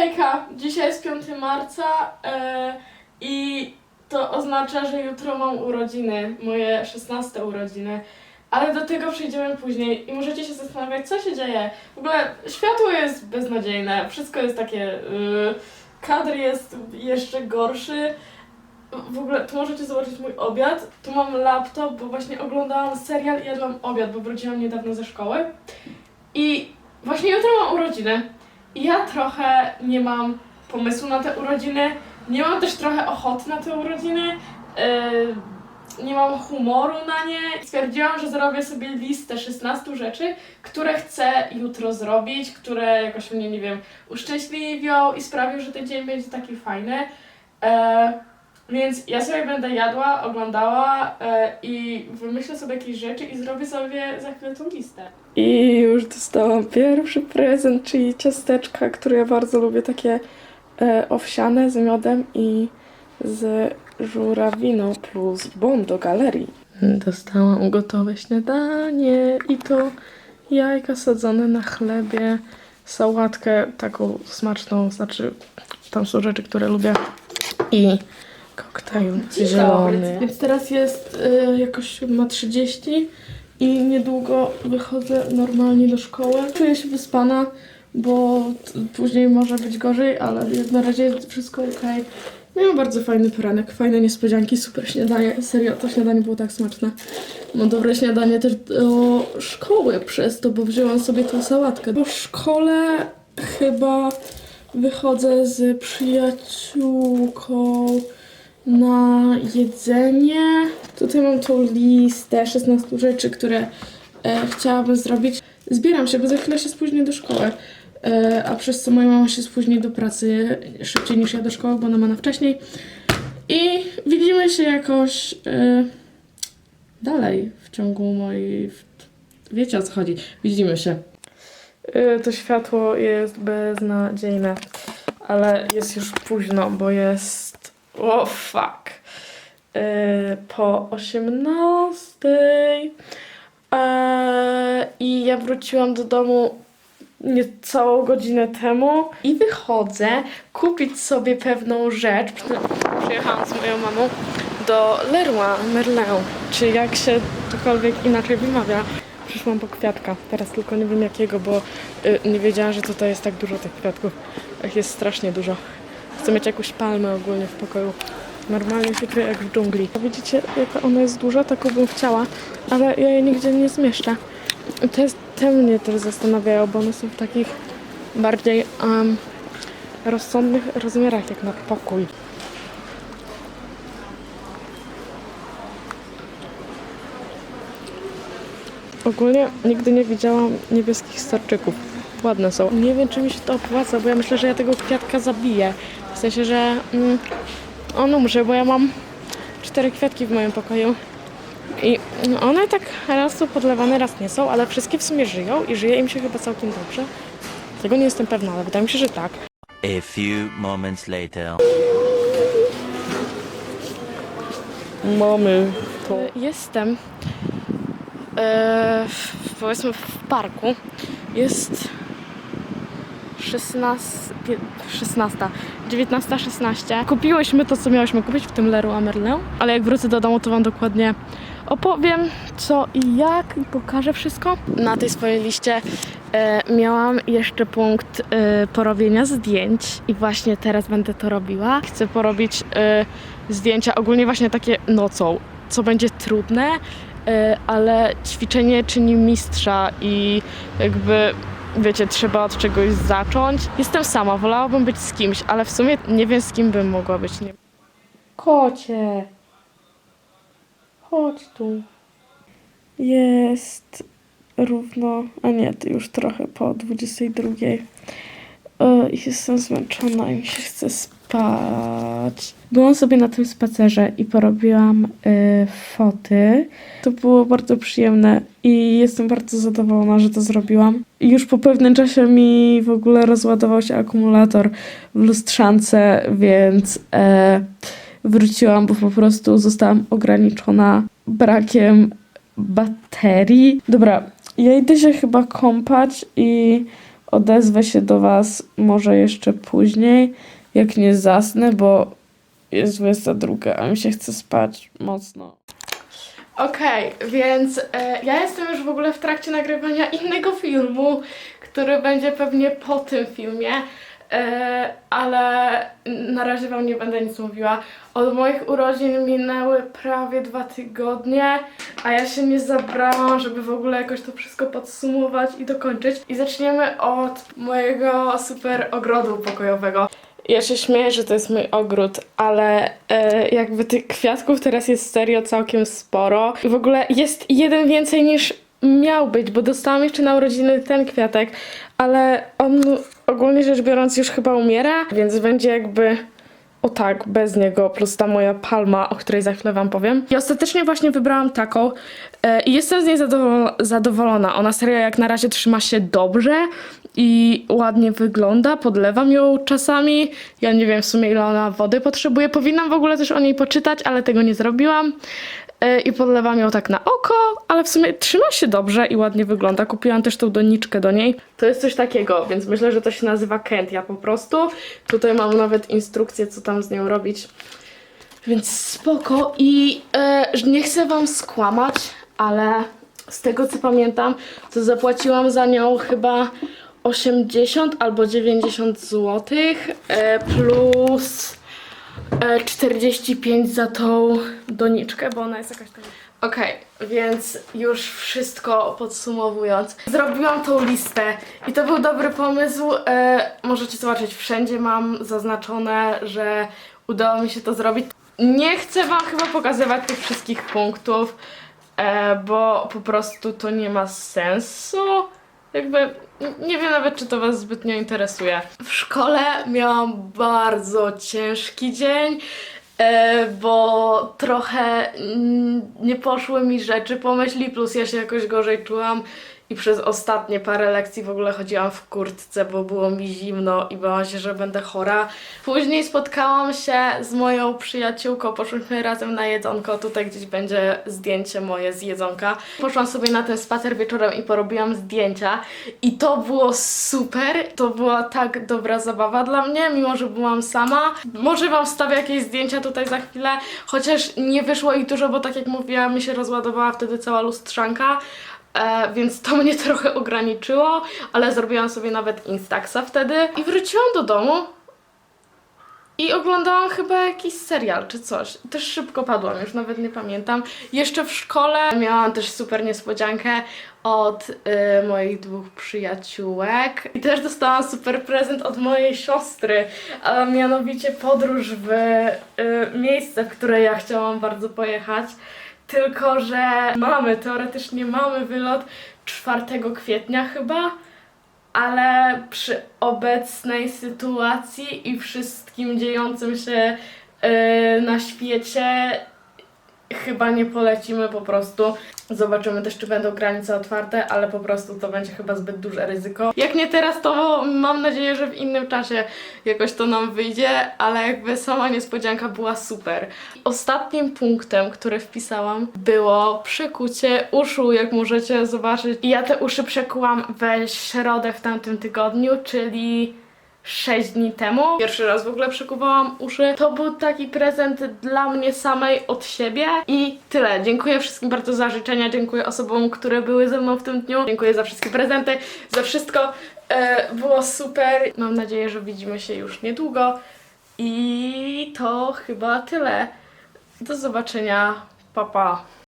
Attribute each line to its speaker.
Speaker 1: Hejka, dzisiaj jest 5 marca e, i to oznacza, że jutro mam urodziny, moje 16 urodziny, ale do tego przejdziemy później i możecie się zastanawiać, co się dzieje. W ogóle światło jest beznadziejne, wszystko jest takie, y, kadr jest jeszcze gorszy. W ogóle tu możecie zobaczyć mój obiad. Tu mam laptop, bo właśnie oglądałam serial i jadłam obiad, bo wróciłam niedawno ze szkoły. I właśnie jutro mam urodziny. Ja trochę nie mam pomysłu na te urodziny. Nie mam też trochę ochoty na te urodziny. Yy, nie mam humoru na nie. Stwierdziłam, że zrobię sobie listę 16 rzeczy, które chcę jutro zrobić, które jakoś mnie, nie wiem, uszczęśliwią i sprawią, że ten dzień będzie taki fajny. E, więc ja sobie będę jadła, oglądała e, i wymyślę sobie jakieś rzeczy i zrobię sobie za chwilę tą listę. I już dostałam pierwszy prezent, czyli ciasteczka, które ja bardzo lubię, takie e, owsiane z miodem i z żurawiną plus bon do galerii. Dostałam gotowe śniadanie i to jajka sadzone na chlebie, sałatkę taką smaczną, znaczy tam są rzeczy, które lubię i koktajl zielony. Więc teraz jest y, jakoś ma 30 i niedługo wychodzę normalnie do szkoły. Czuję się wyspana, bo później może być gorzej, ale jak na razie jest wszystko ok. Miałam bardzo fajny poranek, fajne niespodzianki, super śniadanie. Serio, to śniadanie było tak smaczne. Mam dobre śniadanie też do szkoły przez to, bo wzięłam sobie tą sałatkę. Po szkole chyba wychodzę z przyjaciółką na jedzenie. Tutaj mam tą listę 16 rzeczy, które e, chciałabym zrobić. Zbieram się, bo za chwilę się spóźnię do szkoły. E, a przez co moja mama się spóźni do pracy szybciej niż ja do szkoły, bo ona ma na wcześniej. I widzimy się jakoś e, dalej w ciągu mojej. Wiecie o co chodzi. Widzimy się. E, to światło jest beznadziejne, ale jest już późno, bo jest. O fuck. E, po 18. E, I ja wróciłam do domu niecałą godzinę temu i wychodzę kupić sobie pewną rzecz. Przyjechałam z moją mamą do Leroy Merlin, czy jak się cokolwiek inaczej wymawia. Przyszłam po kwiatka, teraz tylko nie wiem jakiego, bo y, nie wiedziałam, że tutaj jest tak dużo tych kwiatków. Ich jest strasznie dużo. Chcę mieć jakąś palmę ogólnie w pokoju. Normalnie się czuję jak w dżungli. Widzicie, jaka ona jest duża? Taką bym chciała, ale ja jej nigdzie nie zmieszczę. Jest, te mnie też zastanawiają, bo one są w takich bardziej em, rozsądnych rozmiarach, jak na pokój. Ogólnie nigdy nie widziałam niebieskich starczyków. Ładne są. Nie wiem, czy mi się to opłaca, bo ja myślę, że ja tego kwiatka zabiję. W sensie, że mm, on umrze, bo ja mam cztery kwiatki w moim pokoju. I one tak raz są podlewane, raz nie są, ale wszystkie w sumie żyją i żyje im się chyba całkiem dobrze. Tego nie jestem pewna, ale wydaje mi się, że tak.
Speaker 2: A few moments later.
Speaker 1: Mamy to. Jestem e, w, powiedzmy w parku. Jest 16, pie- 16, 19, 16. Kupiłyśmy to, co miałyśmy kupić w tym Leroy Merlin, ale jak wrócę do domu, to Wam dokładnie opowiem co i jak i pokażę wszystko. Na tej swojej liście e, miałam jeszcze punkt e, porobienia zdjęć i właśnie teraz będę to robiła. Chcę porobić e, zdjęcia ogólnie właśnie takie nocą, co będzie trudne, e, ale ćwiczenie czyni mistrza i jakby wiecie, trzeba od czegoś zacząć. Jestem sama, wolałabym być z kimś, ale w sumie nie wiem z kim bym mogła być. Nie... Kocie! Chodź tu. Jest równo, a nie, już trochę po 22. E, Jestem zmęczona i mi się chce spać. Byłam sobie na tym spacerze i porobiłam y, foty. To było bardzo przyjemne i jestem bardzo zadowolona, że to zrobiłam. Już po pewnym czasie mi w ogóle rozładował się akumulator w lustrzance, więc e, wróciłam, bo po prostu zostałam ograniczona brakiem baterii. Dobra, ja idę się chyba kąpać i odezwę się do Was może jeszcze później, jak nie zasnę, bo jest 22, a mi się chce spać mocno. Okej, więc e, ja jestem już w ogóle w trakcie nagrywania innego filmu, który będzie pewnie po tym filmie, e, ale na razie Wam nie będę nic mówiła. Od moich urodzin minęły prawie dwa tygodnie, a ja się nie zabrałam, żeby w ogóle jakoś to wszystko podsumować i dokończyć. I zaczniemy od mojego super ogrodu pokojowego. Ja się śmieję, że to jest mój ogród, ale e, jakby tych kwiatków teraz jest serio całkiem sporo. W ogóle jest jeden więcej niż miał być, bo dostałam jeszcze na urodziny ten kwiatek, ale on ogólnie rzecz biorąc już chyba umiera, więc będzie jakby o tak, bez niego, plus ta moja palma, o której za chwilę wam powiem. I ostatecznie właśnie wybrałam taką i jestem z niej zadowol- zadowolona. Ona serio jak na razie trzyma się dobrze i ładnie wygląda, podlewam ją czasami. Ja nie wiem w sumie ile ona wody potrzebuje. Powinnam w ogóle też o niej poczytać, ale tego nie zrobiłam. E, I podlewam ją tak na oko, ale w sumie trzyma się dobrze i ładnie wygląda. Kupiłam też tą doniczkę do niej. To jest coś takiego, więc myślę, że to się nazywa Kentia po prostu. Tutaj mam nawet instrukcję, co tam z nią robić. Więc spoko i e, nie chcę wam skłamać, ale z tego co pamiętam, to zapłaciłam za nią chyba 80 albo 90 zł e, plus e, 45 za tą doniczkę, bo ona jest jakaś taka. Okej, więc już wszystko podsumowując, zrobiłam tą listę i to był dobry pomysł. E, możecie zobaczyć, wszędzie mam zaznaczone, że udało mi się to zrobić. Nie chcę Wam chyba pokazywać tych wszystkich punktów, e, bo po prostu to nie ma sensu. Jakby nie wiem nawet, czy to Was zbytnio interesuje. W szkole miałam bardzo ciężki dzień, e, bo trochę nie poszły mi rzeczy po myśli, plus ja się jakoś gorzej czułam. I przez ostatnie parę lekcji w ogóle chodziłam w kurtce, bo było mi zimno i bałam się, że będę chora. Później spotkałam się z moją przyjaciółką, poszłyśmy razem na jedzonko. Tutaj gdzieś będzie zdjęcie moje z jedzonka. Poszłam sobie na ten spacer wieczorem i porobiłam zdjęcia. I to było super. To była tak dobra zabawa dla mnie, mimo że byłam sama. Może Wam wstawię jakieś zdjęcia tutaj za chwilę, chociaż nie wyszło ich dużo, bo tak jak mówiłam, mi się rozładowała wtedy cała lustrzanka. E, więc to mnie trochę ograniczyło, ale zrobiłam sobie nawet Instaxa wtedy i wróciłam do domu i oglądałam chyba jakiś serial czy coś. Też szybko padłam, już nawet nie pamiętam. Jeszcze w szkole miałam też super niespodziankę od y, moich dwóch przyjaciółek. I też dostałam super prezent od mojej siostry, a mianowicie podróż w y, miejsce, w które ja chciałam bardzo pojechać. Tylko, że mamy, teoretycznie mamy wylot 4 kwietnia chyba, ale przy obecnej sytuacji i wszystkim dziejącym się yy, na świecie chyba nie polecimy po prostu. Zobaczymy też, czy będą granice otwarte, ale po prostu to będzie chyba zbyt duże ryzyko. Jak nie teraz, to mam nadzieję, że w innym czasie jakoś to nam wyjdzie, ale jakby sama niespodzianka była super. Ostatnim punktem, który wpisałam, było przekucie uszu, jak możecie zobaczyć. I ja te uszy przekułam we środę w tamtym tygodniu, czyli 6 dni temu. Pierwszy raz w ogóle przekuwałam uszy. To był taki prezent dla mnie samej od siebie i tyle. Dziękuję wszystkim bardzo za życzenia, dziękuję osobom, które były ze mną w tym dniu. Dziękuję za wszystkie prezenty, za wszystko. E, było super. Mam nadzieję, że widzimy się już niedługo. I to chyba tyle. Do zobaczenia. Pa pa.